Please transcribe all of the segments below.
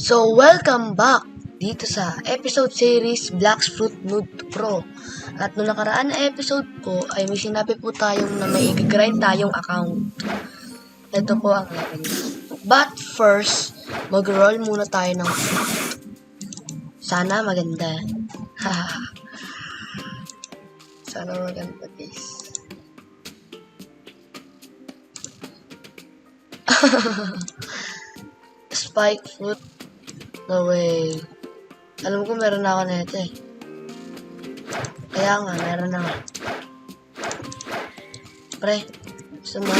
So, welcome back dito sa episode series Black Fruit Nude Pro. At nung nakaraan na episode po ay may sinabi po tayong na may i-grind tayong account. Ito po ang level. But first, mag-roll muna tayo ng. Sana maganda. Sana maganda, guys. Spike fruit. No way. Alam ko meron na ako nito eh. Kaya nga, meron na nga. Pre, gusto mo?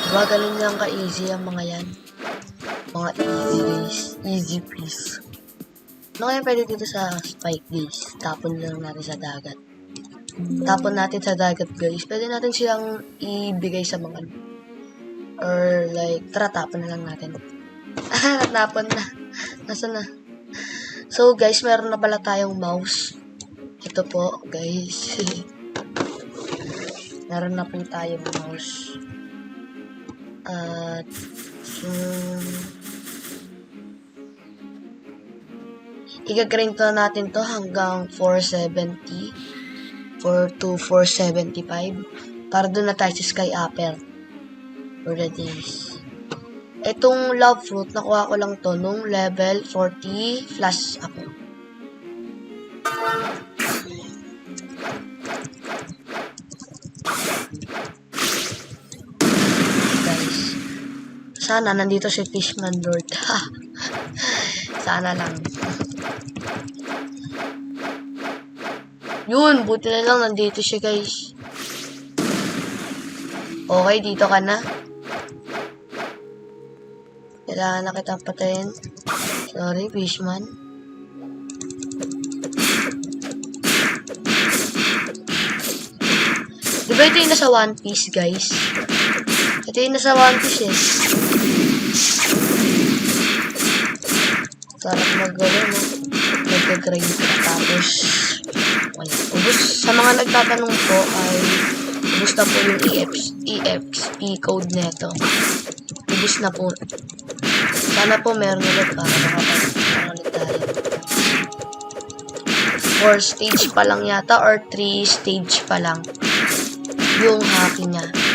Diba ganun ka-easy ang mga yan? Mga easy guys. Easy peasy. Ano kaya pwede dito sa spike guys? Tapon lang natin sa dagat. Tapon natin sa dagat guys. Pwede natin silang ibigay sa mga or like, tara tapon na lang natin. Ah, natapon na. Nasaan na? So guys, meron na pala tayong mouse. Ito po guys. meron na po tayong mouse. At, um, Iga-grind to natin to hanggang 470 4 to 475 para doon na tayo sa Sky Upper for the days. Itong love fruit, nakuha ko lang to nung level 40 flash ako. Guys, sana nandito si Fishman Lord. sana lang. Yun, buti na lang nandito siya guys. Okay, dito ka na. Kailangan na kitang patayin. Sorry, Fishman. Di ba ito yung nasa One Piece, guys? Ito yung nasa One Piece, eh. Sarap mag-galo, no? Nagka-grind ka. Tapos, wala. Ubus, sa mga nagtatanong po, ay ubus na po yung EX, EXP code neto. Ubus na po. Sana po meron ulit para makapag ulit tayo. 4 stage pa lang yata or 3 stage pa lang yung haki niya.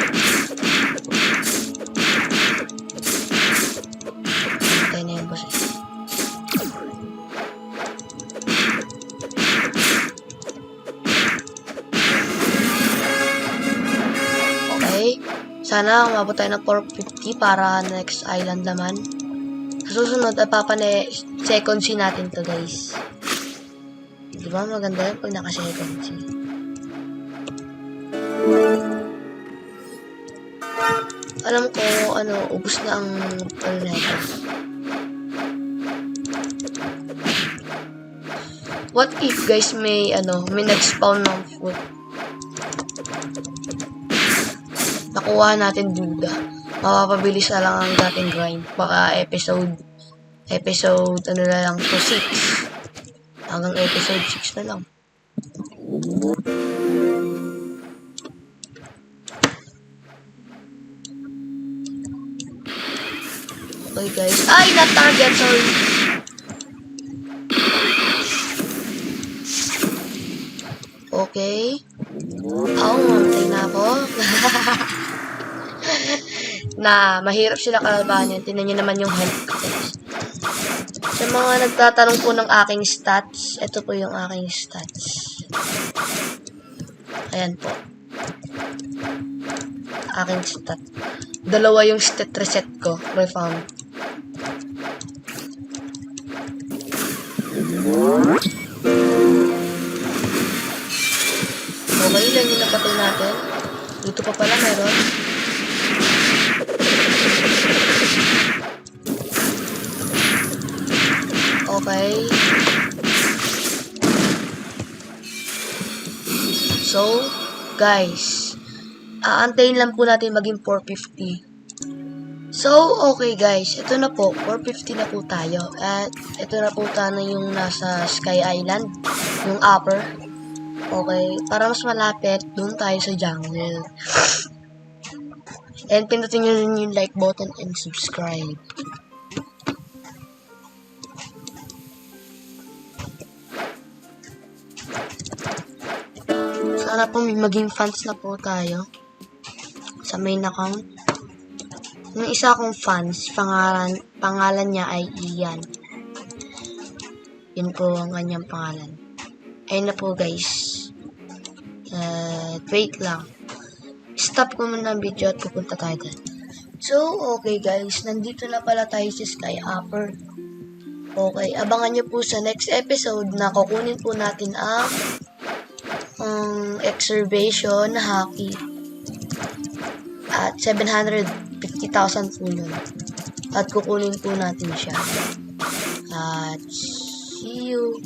Sana umabot tayo ng 450 para next island naman. Sa susunod, ay papane second C natin to guys. Di ba maganda yun pag naka second C? Alam ko, ano, ubus na ang ano na ito. What if guys may ano, may nag-spawn ng food? Nakuha natin duda. Mapapabilis na lang ang dating grind. Baka episode episode ano na lang to 6. Hanggang episode 6 na lang. Okay guys. Ay, not target, sorry. Okay. Oo, mamatay na ako. na mahirap sila kalabanin. Tingnan nyo naman yung health ko. Sa mga nagtatanong po ng aking stats, ito po yung aking stats. Ayan po. Aking stat. Dalawa yung stat reset ko. Refound. Okay. So, guys, aantayin lang po natin maging 450. So, okay guys, ito na po, 450 na po tayo. At ito na po tayo yung nasa Sky Island, yung upper. Okay, para mas malapit, doon tayo sa jungle. And pindutin nyo rin yung like button and subscribe. Sana po maging fans na po tayo sa main account. Yung isa kong fans, pangalan, pangalan niya ay Ian. Yun po ang kanyang pangalan. Ayun na po guys. Uh, wait lang. Stop ko muna ang video at pupunta tayo dyan. So, okay guys. Nandito na pala tayo sa Sky Upper. Okay, abangan nyo po sa next episode na kukunin po natin ang um, Exervation Hockey at 750,000 po yun. At kukunin po natin siya. At see you